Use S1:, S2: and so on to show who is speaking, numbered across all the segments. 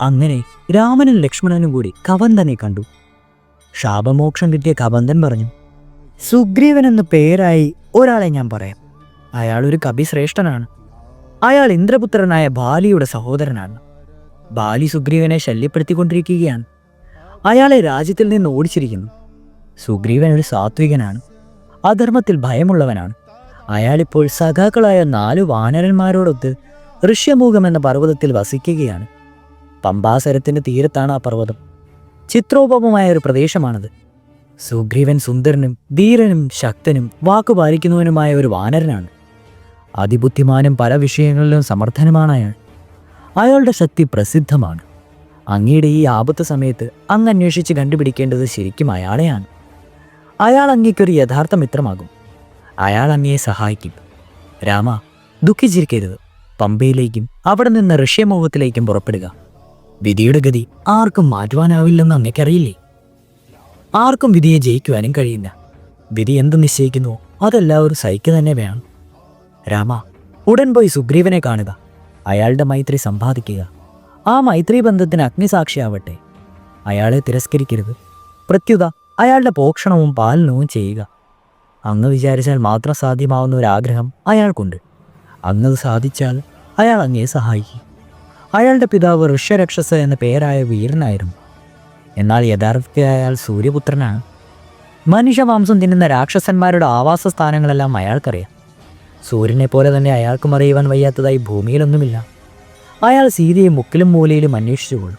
S1: അങ്ങനെ രാമനും ലക്ഷ്മണനും കൂടി കവന്തനെ കണ്ടു. ശാപമോക്ഷം കിട്ടിയ കവന്തൻ പറഞ്ഞു സുഗ്രീവൻ എന്ന പേരായി ഒരാളെ ഞാൻ പറയാം. അയാൾ ഒരു കവിശ്രേഷ്ഠനാണ് അയാൾ ഇന്ദ്രപുത്രനായ ബാലിയുടെ സഹോദരനാണ്. ബാലി സുഗ്രീവനെ ശല്യപ്പെടുത്തിക്കൊണ്ടിരിക്കുകയാണ്. അയാളെ രാജ്യത്തിൽ നിന്ന് ഓടിച്ചിരിക്കുന്നു. സുഗ്രീവൻ ഒരു സാത്വികനാണ്. അധർമ്മത്തിൽ ഭയമുള്ളവനാണ്. അയാളിപ്പോൾ സഖാക്കളായ നാലു വാനരന്മാരോടൊത്ത് ഋഷ്യമൂഖം എന്ന പർവതത്തിൽ വസിക്കുകയാണ്. പമ്പാസരത്തിന്റെ തീരത്താണ് ആ പർവതം. ചിത്രോപമമായ ഒരു പ്രദേശമാണത്. സുഗ്രീവൻ സുന്ദരനും ധീരനും ശക്തനും വാക്കുപാലിക്കുന്നവനുമായ ഒരു വാനരനാണ്. അതിബുദ്ധിമാനും പല വിഷയങ്ങളിലും സമർത്ഥനുമാണ് അയാൾ. അയാളുടെ ശക്തി പ്രസിദ്ധമാണ്. അങ്ങയുടെ ഈ ആപത്ത് സമയത്ത് അങ്ങ് അന്വേഷിച്ച് കണ്ടുപിടിക്കേണ്ടത് ശരിക്കും അയാളെയാണ്. അയാൾ അങ്ങേക്കൊരു യഥാർത്ഥ മിത്രമാകും. അയാൾ അങ്ങയെ സഹായിക്കും. രാമ ദുഃഖിച്ചിരിക്കരുത്. പമ്പയിലേക്കും അവിടെ നിന്ന് ഋഷ്യമോഹത്തിലേക്കും പുറപ്പെടുക. വിധിയുടെ ഗതി ആർക്കും മാറ്റുവാനാവില്ലെന്ന് അങ്ങയ്ക്കറിയില്ലേ ആർക്കും വിധിയെ ജയിക്കുവാനും കഴിയില്ല. വിധി എന്ത് നിശ്ചയിക്കുന്നു അതെല്ലാവരും സഹിക്കുക തന്നെ വേണം. രാമ ഉടൻ പോയി സുഗ്രീവനെ കാണുക. അയാളുടെ മൈത്രി സമ്പാദിക്കുക. ആ മൈത്രി ബന്ധത്തിന് അഗ്നിസാക്ഷിയാവട്ടെ. അയാളെ തിരസ്കരിക്കരുത്. പ്രത്യുത അയാളുടെ പോഷണവും പാലനവും ചെയ്യുക. അങ്ങ് വിചാരിച്ചാൽ മാത്രം സാധ്യമാവുന്ന ഒരു അയാൾക്കുണ്ട്. അങ്ങത് സാധിച്ചാൽ അയാൾ അങ്ങയെ സഹായിക്കും. അയാളുടെ പിതാവ് ഋഷ്യരക്ഷസ് എന്ന പേരായ വീരനായിരുന്നു. എന്നാൽ യഥാർത്ഥത്തിൽ അയാൾ സൂര്യപുത്രനാണ്. മനുഷ്യമാംസം തിന്നുന്ന രാക്ഷസന്മാരുടെ ആവാസ സ്ഥാനങ്ങളെല്ലാം അയാൾക്കറിയാം. സൂര്യനെ പോലെ തന്നെ അയാൾക്കും അറിയുവാൻ വയ്യാത്തതായി ഭൂമിയിലൊന്നുമില്ല. അയാൾ സീതയെ മുക്കിലും മൂലയിലും അന്വേഷിച്ചുകൊള്ളും.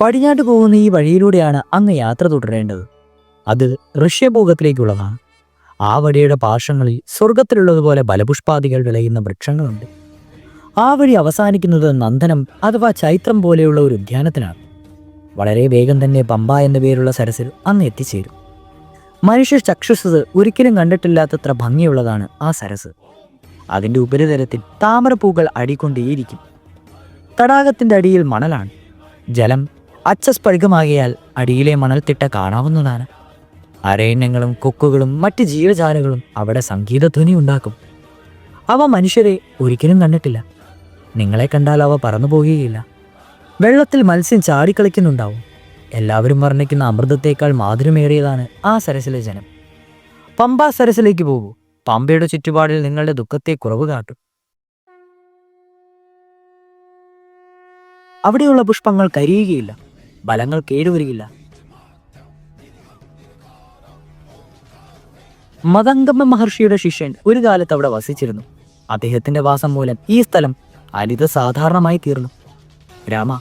S1: പടിഞ്ഞാട്ട് പോകുന്ന ഈ വഴിയിലൂടെയാണ് അങ്ങ് യാത്ര തുടരേണ്ടത്. അത് ഋഷ്യഭൂഖത്തിലേക്കുള്ളതാണ് ആ വഴിയുടെ പാർശ്വങ്ങളിൽ സ്വർഗത്തിലുള്ളതുപോലെ ബലപുഷ്പാദികൾ വിളയുന്ന വൃക്ഷങ്ങളുണ്ട്. ആ വഴി അവസാനിക്കുന്നത് നന്ദനം അഥവാ ചൈത്രം പോലെയുള്ള ഒരു ഉദ്യാനത്തിനാണ് വളരെ വേഗം തന്നെ പമ്പ എന്ന പേരുള്ള സരസിൽ അന്ന് എത്തിച്ചേരും. മനുഷ്യ ചക്ഷുസത് ഒരിക്കലും കണ്ടിട്ടില്ലാത്തത്ര ഭംഗിയുള്ളതാണ് ആ സരസ്. അതിന്റെ ഉപരിതലത്തിൽ താമരപ്പൂക്കൾ അടിക്കൊണ്ടേയിരിക്കും തടാകത്തിന്റെ അടിയിൽ മണലാണ്. ജലം അച്ചസ്പഴുകമാകിയാൽ അടിയിലെ മണൽത്തിട്ട കാണാവുന്നതാണ്. അരയണ്യങ്ങളും കൊക്കുകളും മറ്റ് ജീവജാലങ്ങളും അവിടെ സംഗീതധ്വനി ഉണ്ടാക്കും. അവ മനുഷ്യരെ ഒരിക്കലും കണ്ടിട്ടില്ല. നിങ്ങളെ കണ്ടാൽ അവ പറന്നു പോകുകയില്ല വെള്ളത്തിൽ മത്സ്യം ചാടിക്കളിക്കുന്നുണ്ടാവും. എല്ലാവരും വർണിക്കുന്ന അമൃതത്തേക്കാൾ മാധുരമേറിയതാണ് ആ സരസിലെ ജനം. പമ്പ സരസിലേക്ക് പോകൂ. പമ്പയുടെ ചുറ്റുപാടിൽ നിങ്ങളുടെ ദുഃഖത്തെ കുറവ് കാട്ടും. അവിടെയുള്ള പുഷ്പങ്ങൾ കരിയുകയില്ല. ബലങ്ങൾ കേടുവരികയില്ല. മതംഗമ്മ മഹർഷിയുടെ ശിഷ്യൻ ഒരു കാലത്ത് അവിടെ വസിച്ചിരുന്നു. അദ്ദേഹത്തിന്റെ വാസം മൂലം ഈ സ്ഥലം അലിത സാധാരണമായി തീർന്നു. രാമ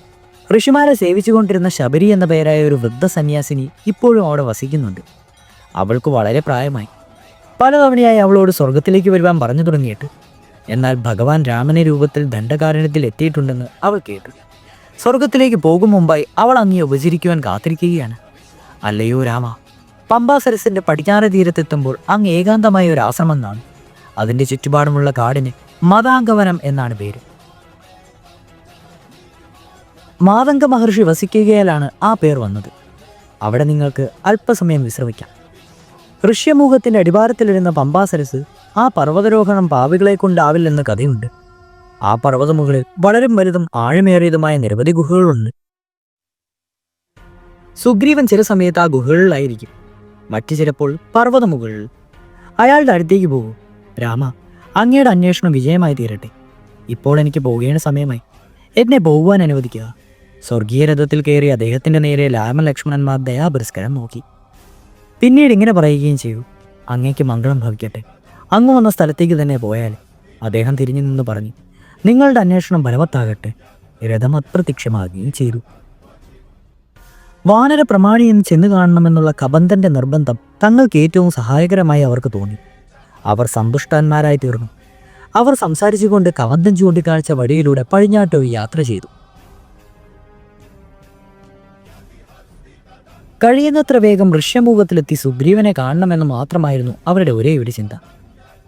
S1: ഋഷിമാരെ സേവിച്ചുകൊണ്ടിരുന്ന ശബരി എന്ന പേരായ ഒരു വൃദ്ധ സന്യാസിനി ഇപ്പോഴും അവിടെ വസിക്കുന്നുണ്ട്. അവൾക്ക് വളരെ പ്രായമായി. പലതവണയായി അവളോട് സ്വർഗത്തിലേക്ക് വരുവാൻ പറഞ്ഞു തുടങ്ങിയിട്ട്. എന്നാൽ ഭഗവാൻ രാമനെ രൂപത്തിൽ ദണ്ഡകാരണത്തിൽ എത്തിയിട്ടുണ്ടെന്ന് അവൾ കേട്ടു. സ്വർഗത്തിലേക്ക് പോകും മുമ്പായി അവൾ അങ്ങേ ഉപചരിക്കുവാൻ കാത്തിരിക്കുകയാണ്. അല്ലയോ രാമ പമ്പാസരസിന്റെ പടിഞ്ഞാറ് തീരത്തെത്തുമ്പോൾ അങ്ങ് ഏകാന്തമായ ഒരു ആശ്രമം കാണും. അതിന്റെ ചുറ്റുപാടുമുള്ള കാടിന് മതാംഗവനം എന്നാണ് പേര്. മാതംഗ മഹർഷി വസിക്കുകയാലാണ് ആ പേർ വന്നത്. അവിടെ നിങ്ങൾക്ക് അല്പസമയം വിശ്രമിക്കാം. ഋഷ്യമൂഹത്തിന്റെ അടിവാരത്തിലിരുന്ന പമ്പാസരസ് ആ പർവതരോഹണം പാവികളെ കൊണ്ടാവില്ലെന്ന് കഥയുണ്ട്. ആ പർവതമുകളിൽ വളരെ വലുതും ആഴമേറിയതുമായ നിരവധി ഗുഹകളുണ്ട്. സുഗ്രീവൻ ചില സമയത്ത് ആ ഗുഹകളിലായിരിക്കും. മറ്റു ചിലപ്പോൾ പർവതമുകളിൽ. അയാളുടെ അടുത്തേക്ക് പോകും. രാമ അങ്ങയുടെ അന്വേഷണം വിജയമായി തീരട്ടെ. ഇപ്പോൾ എനിക്ക് പോകേണ്ട സമയമായി. എന്നെ പോകുവാൻ അനുവദിക്കുക. സ്വർഗീയ രഥത്തിൽ കയറി അദ്ദേഹത്തിന്റെ നേരെ രാമലക്ഷ്മണന്മാർ ദയാപുരസ്കരം നോക്കി. പിന്നീട് ഇങ്ങനെ പറയുകയും ചെയ്യൂ. അങ്ങേക്ക് മംഗളം ഭവിക്കട്ടെ. അങ്ങ് വന്ന സ്ഥലത്തേക്ക് തന്നെ പോയാൽ അദ്ദേഹം തിരിഞ്ഞു നിന്ന് പറഞ്ഞു നിങ്ങളുടെ അന്വേഷണം ബലവത്താകട്ടെ രഥം അപ്രത്യക്ഷമാകുകയും ചെയ്തു. വാനര പ്രമാണി എന്ന് ചെന്ന് കാണണമെന്നുള്ള കബന്ധന്റെ നിർബന്ധം തങ്ങൾക്ക് ഏറ്റവും സഹായകരമായി അവർക്ക് തോന്നി. അവർ സന്തുഷ്ടന്മാരായി തീർന്നു. അവർ സംസാരിച്ചുകൊണ്ട് കവന്തം ചൂണ്ടിക്കാഴ്ച വഴിയിലൂടെ പഴിഞ്ഞാട്ടോ യാത്ര ചെയ്തു. കഴിയുന്നത്ര വേഗം ഋഷ്യമൂഹത്തിലെത്തി സുഗ്രീവനെ കാണണമെന്ന് മാത്രമായിരുന്നു അവരുടെ ഒരേ ഒരു ചിന്ത.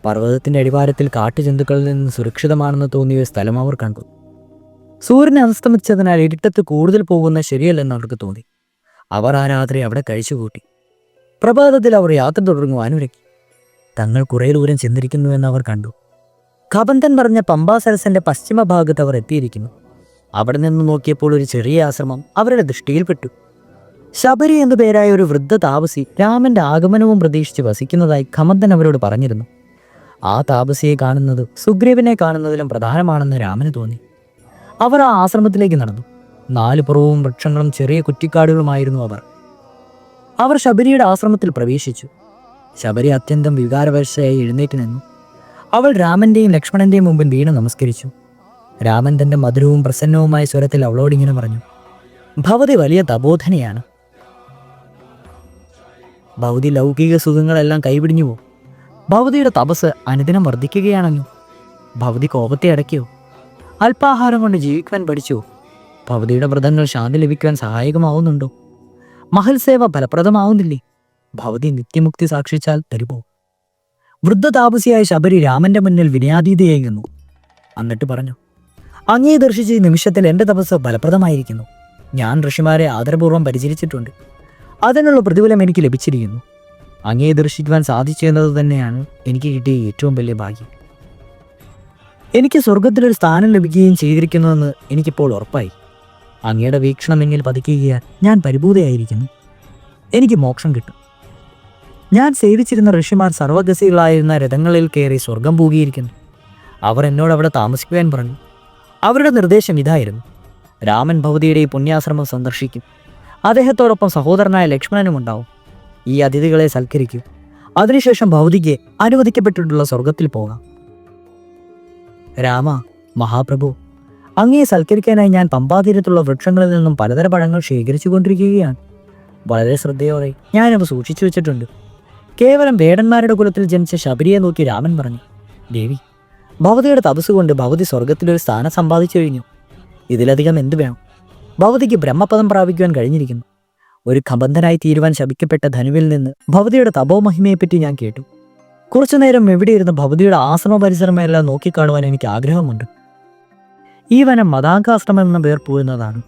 S1: പർവതത്തിന്റെ അടിവാരത്തിൽ കാട്ടുജന്തുക്കളിൽ നിന്ന് സുരക്ഷിതമാണെന്ന് തോന്നിയ സ്ഥലം അവർ കണ്ടു. സൂര്യൻ അസ്തമിച്ചതിനാൽ ഇരുട്ടത്ത് കൂടുതൽ പോകുന്ന ശരിയല്ലെന്ന് അവർക്ക് തോന്നി. അവർ ആ രാത്രി അവിടെ കഴിച്ചുകൂട്ടി. പ്രഭാതത്തിൽ അവർ യാത്ര തുടങ്ങുവാൻ ഒരുക്കി തങ്ങൾ കുറെ ദൂരം ചെന്നിരിക്കുന്നുവെന്ന് അവർ കണ്ടു. കബന്ധൻ പറഞ്ഞ പമ്പാസരസന്റെ പശ്ചിമ ഭാഗത്ത് അവർ എത്തിയിരിക്കുന്നു. അവിടെ നിന്ന് നോക്കിയപ്പോൾ ഒരു ചെറിയ ആശ്രമം അവരുടെ ദൃഷ്ടിയിൽപ്പെട്ടു ശബരി എന്നു പേരായ ഒരു വൃദ്ധ താപസി രാമന്റെ ആഗമനവും പ്രതീക്ഷിച്ച് വസിക്കുന്നതായി കമന്തൻ അവരോട് പറഞ്ഞിരുന്നു. ആ താപസിയെ കാണുന്നത് സുഗ്രീവനെ കാണുന്നതിലും പ്രധാനമാണെന്ന് രാമന് തോന്നി. അവർ ആ ആശ്രമത്തിലേക്ക് നടന്നു. നാല് പുറവും വൃക്ഷങ്ങളും ചെറിയ കുറ്റിക്കാടുകളുമായിരുന്നു അവർ. അവർ ശബരിയുടെ ആശ്രമത്തിൽ പ്രവേശിച്ചു. ശബരി അത്യന്തം വികാരവശയായി എഴുന്നേറ്റ് നിന്നു. അവൾ രാമന്റെയും ലക്ഷ്മണന്റെയും മുമ്പിൽ വീണ് നമസ്കരിച്ചു. രാമൻ തന്റെ മധുരവും പ്രസന്നവുമായ സ്വരത്തിൽ അവളോടിങ്ങനെ പറഞ്ഞു. ഭവതി വലിയ തപോധനയാണ്. ഭൗതി ലൗകിക സുഖങ്ങളെല്ലാം കൈപിടിഞ്ഞു പോകും ഭൗതിയുടെ തപസ് അനുദിനം വർദ്ധിക്കുകയാണല്ലോ. ഭൗതി കോപത്തെ അടയ്ക്കോ അല്പാഹാരം കൊണ്ട് ജീവിക്കുവാൻ പഠിച്ചോ? ഭൗതിയുടെ വ്രതങ്ങൾ ശാന്തി ലഭിക്കുവാൻ സഹായകമാവുന്നുണ്ടോ? മഹൽ സേവ ഫലപ്രദമാവുന്നില്ലേ? ഭൗതി നിത്യമുക്തി സാക്ഷിച്ചാൽ തരുമോ? വൃദ്ധ താപസിയായ ശബരി രാമന്റെ മുന്നിൽ വിനയാതീതയായിരുന്നു. എന്നിട്ട് പറഞ്ഞു അങ്ങേ ദർശിച്ച് നിമിഷത്തിൽ എന്റെ തപസ് ഫലപ്രദമായിരിക്കുന്നു. ഞാൻ ഋഷിമാരെ ആദരപൂർവം പരിചരിച്ചിട്ടുണ്ട്. അതിനുള്ള പ്രതിഫലം എനിക്ക് ലഭിച്ചിരിക്കുന്നു. അങ്ങേ ദർശിക്കുവാൻ സാധിച്ചു തന്നെയാണ് എനിക്ക് കിട്ടിയ ഏറ്റവും വലിയ ഭാഗ്യം. എനിക്ക് സ്വർഗത്തിലൊരു സ്ഥാനം ലഭിക്കുകയും ചെയ്തിരിക്കുന്നുവെന്ന് എനിക്കിപ്പോൾ ഉറപ്പായി. അങ്ങയുടെ വീക്ഷണം എന്നിൽ പതിക്കുകയാൽ ഞാൻ പരിഭൂതയായിരിക്കുന്നു. എനിക്ക് മോക്ഷം കിട്ടും. ഞാൻ സേവിച്ചിരുന്ന ഋഷിമാർ സർവഗസികളായിരുന്ന രഥങ്ങളിൽ കയറി സ്വർഗം പൂകിയിരിക്കുന്നു. അവർ എന്നോട് അവിടെ താമസിക്കുവാൻ പറഞ്ഞു. അവരുടെ നിർദ്ദേശം ഇതായിരുന്നു. രാമൻ ഭവതിയുടെ പുണ്യാശ്രമം സന്ദർശിക്കും. അദ്ദേഹത്തോടൊപ്പം സഹോദരനായ ലക്ഷ്മണനും ഉണ്ടാവും. ഈ അതിഥികളെ സൽക്കരിക്കൂ. അതിനുശേഷം ഭൗതിക്ക് അനുവദിക്കപ്പെട്ടിട്ടുള്ള സ്വർഗത്തിൽ പോകാം. രാമ മഹാപ്രഭു അങ്ങയെ സൽക്കരിക്കാനായി ഞാൻ പമ്പാതീരത്തുള്ള വൃക്ഷങ്ങളിൽ നിന്നും പലതര പഴങ്ങൾ ശേഖരിച്ചു കൊണ്ടിരിക്കുകയാണ് വളരെ ശ്രദ്ധയോടെ ഞാനവ സൂക്ഷിച്ചു വെച്ചിട്ടുണ്ട്. കേവലം വേടന്മാരുടെ കുലത്തിൽ ജനിച്ച ശബരിയെ നോക്കി രാമൻ പറഞ്ഞു ദേവി ഭവതിയുടെ തപസ് കൊണ്ട് ഭവതി സ്വർഗത്തിലൊരു സ്ഥാനം സമ്പാദിച്ചു കഴിഞ്ഞു ഇതിലധികം എന്തു വേണം? ഭവതിക്ക് ബ്രഹ്മപദം പ്രാപിക്കുവാൻ കഴിഞ്ഞിരിക്കുന്നു. ഒരു കബന്ധനായി തീരുവാൻ ശപിക്കപ്പെട്ട ധനുവിൽ നിന്ന് ഭവതിയുടെ തപോമഹിമയെപ്പറ്റി ഞാൻ കേട്ടു. കുറച്ചു നേരം എവിടെയിരുന്ന് ഭവതിയുടെ ആശ്രമ പരിസരമെല്ലാം നോക്കിക്കാണുവാൻ എനിക്ക് ആഗ്രഹമുണ്ട്. ഈ വനം മതാങ്കാശ്രമം എന്ന പേർ പോകുന്നതാണ്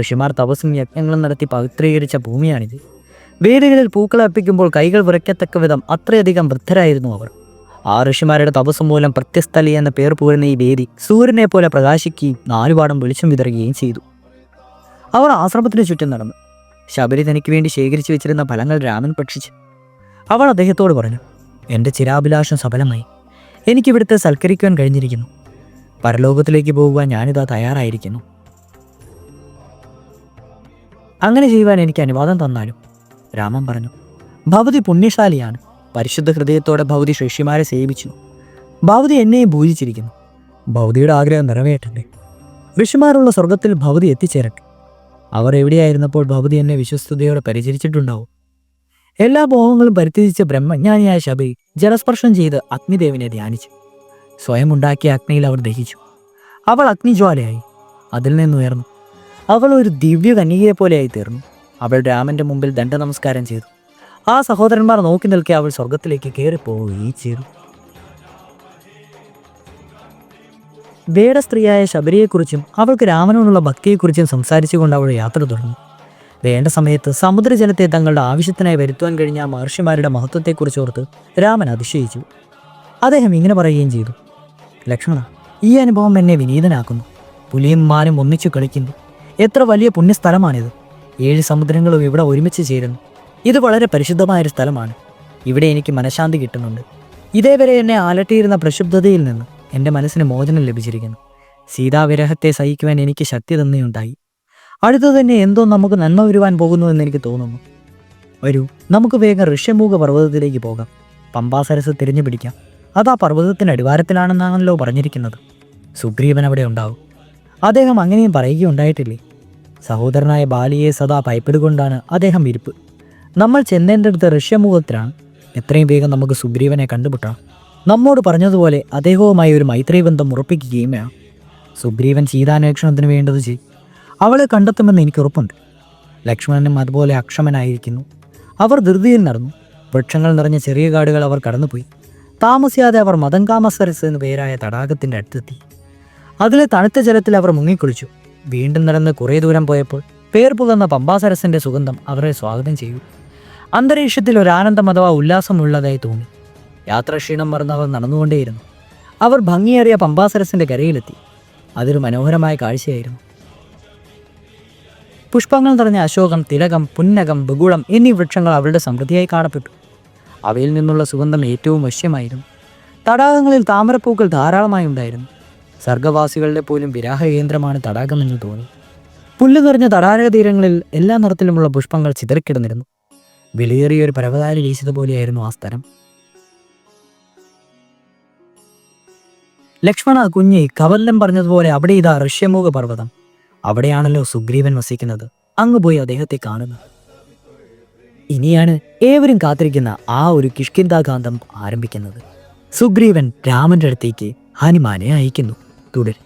S1: ഋഷിമാർ തപസ്സും യജ്ഞങ്ങളും നടത്തി പവിത്രീകരിച്ച ഭൂമിയാണിത്. വേരുകളിൽ പൂക്കൾ അർപ്പിക്കുമ്പോൾ കൈകൾ വിറയ്ക്കത്തക്ക വിധം അത്രയധികം വൃദ്ധരായിരുന്നു അവർ. ആ ഋഷിമാരുടെ തപസ് മൂലം പ്രത്യസ്ഥലി എന്ന പേർ പോരുന്ന ഈ വേദി സൂര്യനെ പോലെ പ്രകാശിക്കുകയും നാലുപാടും വെളിച്ചം വിതറുകയും ചെയ്തു. അവർ ആശ്രമത്തിന് ചുറ്റും നടന്നു. ശബരി തനിക്ക് വേണ്ടി ശേഖരിച്ചു വെച്ചിരുന്ന ഫലങ്ങൾ രാമൻ ഭക്ഷിച്ചു. അവൾ അദ്ദേഹത്തോട് പറഞ്ഞു എന്റെ ചിരാഭിലാഷം സഫലമായി. എനിക്കിവിടുത്തെ സൽക്കരിക്കുവാൻ കഴിഞ്ഞിരിക്കുന്നു. പരലോകത്തിലേക്ക് പോകുവാൻ ഞാനിതാ തയ്യാറായിരിക്കുന്നു. അങ്ങനെ ചെയ്യുവാൻ എനിക്ക് അനുവാദം തന്നാലും രാമൻ പറഞ്ഞു ഭവതി പുണ്യശാലിയാണ്. പരിശുദ്ധ ഹൃദയത്തോടെ ഭവതി ശിഷ്യമാരെ സേവിച്ചു. ഭവതി എന്നെയും പൂജിച്ചിരിക്കുന്നു. ഭവതിയുടെ ആഗ്രഹം നിറവേറ്റണ്ടേ ഋഷിമാരുള്ള സ്വർഗത്തിൽ ഭവതി എത്തിച്ചേരട്ടെ. അവർ എവിടെയായിരുന്നപ്പോൾ ഭവതി എന്നെ വിശ്വസ്തയോടെ പരിചരിച്ചിട്ടുണ്ടാവും. എല്ലാ മോഹങ്ങളും പരിത്യജിച്ച ബ്രഹ്മജ്ഞാനിയായ ശബരി ജലസ്പർശം ചെയ്ത് അഗ്നിദേവിനെ ധ്യാനിച്ചു. സ്വയം ഉണ്ടാക്കിയ അഗ്നിയിൽ അവർ ദഹിച്ചു. അവൾ അഗ്നിജ്വാലയായി. അതിൽ നിന്നുയർന്നു അവൾ ഒരു ദിവ്യ കന്യകയെ പോലെയായി തീർന്നു. അവൾ രാമന്റെ മുമ്പിൽ ദണ്ഡ നമസ്കാരം ചെയ്തു. ആ സഹോദരന്മാർ നോക്കി നിൽക്കെ അവൾ സ്വർഗത്തിലേക്ക് കയറിപ്പോവുകയും ചെയ്തു. വേടസ്ത്രീയായ ശബരിയെക്കുറിച്ചും അവൾക്ക് രാമനോടുള്ള ഭക്തിയെക്കുറിച്ചും സംസാരിച്ചുകൊണ്ട് അവൾ യാത്ര തുടങ്ങി വേണ്ട സമയത്ത് സമുദ്രജലത്തെ തങ്ങളുടെ ആവശ്യത്തിനായി വരുത്തുവാൻ കഴിഞ്ഞ മഹർഷിമാരുടെ മഹത്വത്തെക്കുറിച്ച് ഓർത്ത് രാമൻ അതിശയിച്ചു. അദ്ദേഹം ഇങ്ങനെ പറയുകയും ചെയ്തു. ലക്ഷ്മണ ഈ അനുഭവം എന്നെ വിനീതനാക്കുന്നു. പുലിയും മാനും ഒന്നിച്ചു കളിക്കുന്നു. എത്ര വലിയ പുണ്യസ്ഥലമാണിത്. ഏഴ് സമുദ്രങ്ങളും ഇവിടെ ഒരുമിച്ച് ചേരുന്നു. ഇത് വളരെ പരിശുദ്ധമായൊരു സ്ഥലമാണ്. ഇവിടെ എനിക്ക് മനഃശാന്തി കിട്ടുന്നുണ്ട്. ഇതേവരെ എന്നെ അലട്ടിയിരുന്ന പ്രക്ഷുബ്ധതയിൽ നിന്ന് എന്റെ മനസ്സിന് മോചനം ലഭിച്ചിരിക്കുന്നു. സീതാവിരഹത്തെ സഹിക്കുവാൻ എനിക്ക് ശക്തി തന്നെയുണ്ടായി. അടുത്തു തന്നെ എന്തോ നമുക്ക് നന്മ വരുവാൻ പോകുന്നുവെന്ന് എനിക്ക് തോന്നുന്നു. വരൂ നമുക്ക് വേഗം ഋഷ്യമൂഖ പർവതത്തിലേക്ക് പോകാം. പമ്പാസരസ് തിരിഞ്ഞു പിടിക്കാം. അത് ആ പർവതത്തിന് അടിവാരത്തിലാണെന്നാണല്ലോ പറഞ്ഞിരിക്കുന്നത്. സുഗ്രീവൻ അവിടെ ഉണ്ടാവും. അദ്ദേഹം അങ്ങനെയും പറയുകയുണ്ടായിട്ടില്ലേ? സഹോദരനായ ബാലിയെ സദാ ഭയപ്പെടുകൊണ്ടാണ് അദ്ദേഹം ഇരിപ്പ്. നമ്മൾ ചെന്നേന്റെ അടുത്ത് ഋഷ്യമൂഖത്തിലാണ് എത്രയും വേഗം നമുക്ക് സുഗ്രീവനെ കണ്ടുമുട്ടാം. നമ്മോട് പറഞ്ഞതുപോലെ അദ്ദേഹവുമായി ഒരു മൈത്രി ബന്ധം ഉറപ്പിക്കുകയും വേണം. സുഗ്രീവൻ സീതാന്വേഷണത്തിന് വേണ്ടത് ചെയ്യും അവളെ കണ്ടെത്തുമെന്ന് എനിക്ക് ഉറപ്പുണ്ട് ലക്ഷ്മണനും അതുപോലെ അക്ഷമനായിരിക്കുന്നു. അവർ ധൃതിയിൽ നടന്നു. വൃക്ഷങ്ങൾ നിറഞ്ഞ ചെറിയ കാടുകൾ അവർ കടന്നുപോയി. താമസിയാതെ അവർ മതങ്കാമസരസ് എന്നു പേരായ തടാകത്തിന്റെ അടുത്തെത്തി. അതിലെ തണുത്ത ജലത്തിൽ അവർ മുങ്ങിക്കുളിച്ചു. വീണ്ടും നടന്ന് കുറേ ദൂരം പോയപ്പോൾ പേർ പുകന്ന പമ്പാസരസിന്റെ സുഗന്ധം അവരെ സ്വാഗതം ചെയ്തു. അന്തരീക്ഷത്തിൽ ഒരു ആനന്ദം അഥവാ ഉല്ലാസമുള്ളതായി തോന്നി. യാത്രാക്ഷീണം മറന്ന് അവർ നടന്നുകൊണ്ടേയിരുന്നു. അവർ ഭംഗിയേറിയ പമ്പാസരസിന്റെ കരയിലെത്തി. അതൊരു മനോഹരമായ കാഴ്ചയായിരുന്നു. പുഷ്പങ്ങൾ നിറഞ്ഞ അശോകം തിലകം പുന്നകം ബഗുളം എന്നീ വൃക്ഷങ്ങൾ അവരുടെ സമൃദ്ധിയായി കാണപ്പെട്ടു. അവയിൽ നിന്നുള്ള സുഗന്ധം ഏറ്റവും വശ്യമായിരുന്നു. തടാകങ്ങളിൽ താമരപ്പൂക്കൾ ധാരാളമായി ഉണ്ടായിരുന്നു. സർഗവാസികളുടെ പോലും വിരാഹ കേന്ദ്രമാണ് തടാകമെന്ന് തോന്നി. പുല്ല് നിറഞ്ഞ തടാക തീരങ്ങളിൽ എല്ലാ നിറത്തിലുമുള്ള പുഷ്പങ്ങൾ ചിതറിക്കിടന്നിരുന്നു. വിലയേറിയ ഒരു പരവതാരി വീശിയതുപോലെയായിരുന്നു ആ സ്ഥലം. ലക്ഷ്മണ കുഞ്ഞി കവല്ലം പറഞ്ഞതുപോലെ അവിടെ ഇതാ ഋഷ്യമുഖ പർവതം. അവിടെയാണല്ലോ സുഗ്രീവൻ വസിക്കുന്നത്. അങ്ങ് പോയി അദ്ദേഹത്തെ കാണുന്നു. ഇനിയാണ് ഏവരും കാത്തിരിക്കുന്ന ആ ഒരു കിഷ്കിന്താകാന്തം ആരംഭിക്കുന്നത്. സുഗ്രീവൻ രാമന്റെ അടുത്തേക്ക് ഹനുമാനെ അയക്കുന്നു. തുടരും.